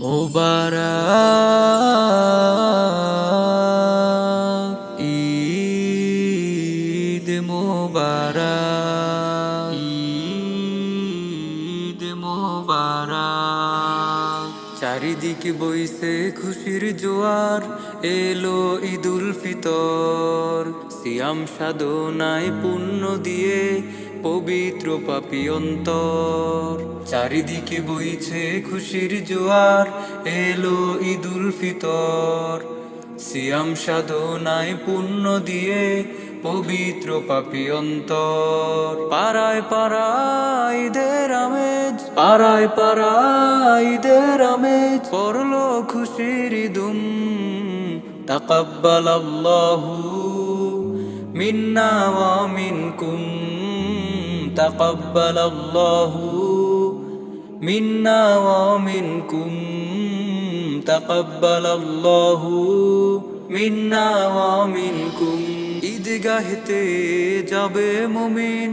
মোবারক, ঈদ মোবারক ঈদ মোবারক। চারিদিকে বইছে খুশির জোয়ার, এলো ঈদুল ফিতর। সিয়াম সাধনায় পুণ্য দিয়ে পবিত্র পাপি অন্তর। চারিদিকে বইছে খুশির জোয়ার, এলো ঈদুল ফিতর। সিয়াম সাধনায় পুণ্য দিয়ে পবিত্র পাপি অন্তর। পাড়ায় পাড়ায় দের আমেজ, পাড়ায় পাড়ায় দের আমেজ। পড়ল খুশির দুম তাকাব্বাল আল্লাহু মিন্না ওয়া মিন্না ওয়া মিনকুম তাকাব্বাল আল্লাহু মিন্না ওয়া মিনকুম ঈদগাহেতে যাবে মুমিন,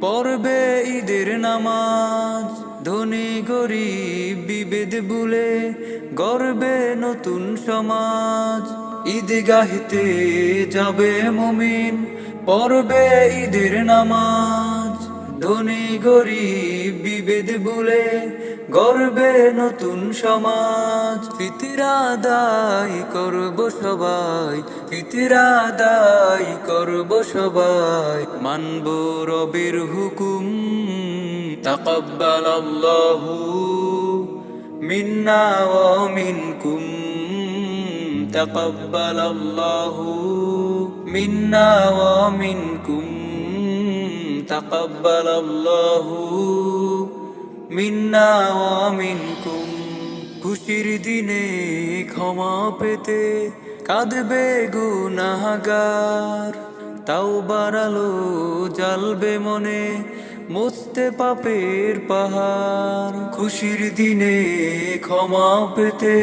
পড়বে ঈদের নামাজ। ধনী গরিব বিভেদ ভুলে গর্বে নতুন সমাজ। ঈদগাহিতে যাবে মুমিন, পড়বে ঈদের নামাজ। ধনী গরিব বিভেদ ভুলে গর্বে নতুন সমাজ। ফিতিরা দায় করব সবাই, ফিতিরা দায় করব সবাই। মানব রবের হুকুম তাকাব্বাল মিন্না ওয়া মিনকুম। আল্লাহু মিন্না ওয়া তাকাব্বাল আল্লাহু মিন্না ওয়া খুশির দিনে ক্ষমা পেতে কাঁদবে গুনাহগার। তাও বাড়ালো জ্বালবে মনে মুছতে পাপের পাহাড়। খুশির দিনে ক্ষমা পেতে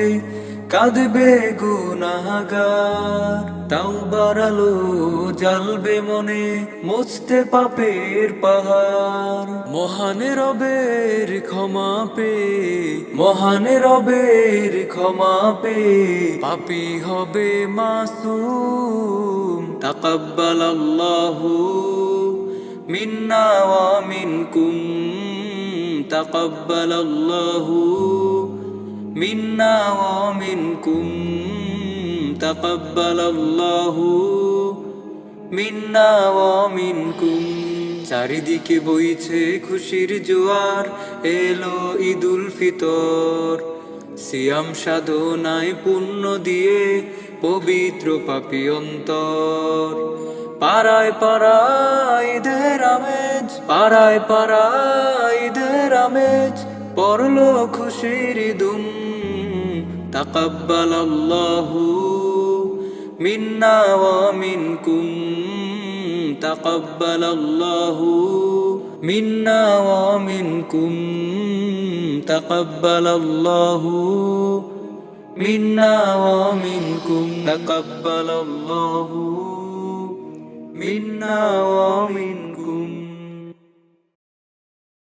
কাঁদবে গুনাহগার। তাও বাড়ালো, জ্বালবে মনে মুছতে পাপের পাহাড়। মহান রবের ক্ষমা পে, মহান রবের ক্ষমা পে, পাপি হবে মাসুম। তাকাব্বাল আল্লাহু মিন্না মিনকুম। তাকাব্বাল আল্লাহু মিনকুম তাকাব্বাল আল্লাহু মিন্না ওয়া মিনকুম, চারিদিকে বইছে খুশির জোয়ার, এলো ঈদুল ফিতর। সিয়াম সাধনায় পুণ্য দিয়ে পবিত্র পাপি অন্তর। পাড়ায় পাড়ায় দের আমেজ, পাড়ায় পাড়ায় দের আমেজ পড়ল খুশির দুম তাকাব্বাল আল্লাহু মিন্না ওয়া মিনকুম তাকাব্বাল আল্লাহু মিন্না ওয়া মিনকুম তাকাব্বাল আল্লাহু মিন্না ওয়া মিনকুম। তাকাব্বাল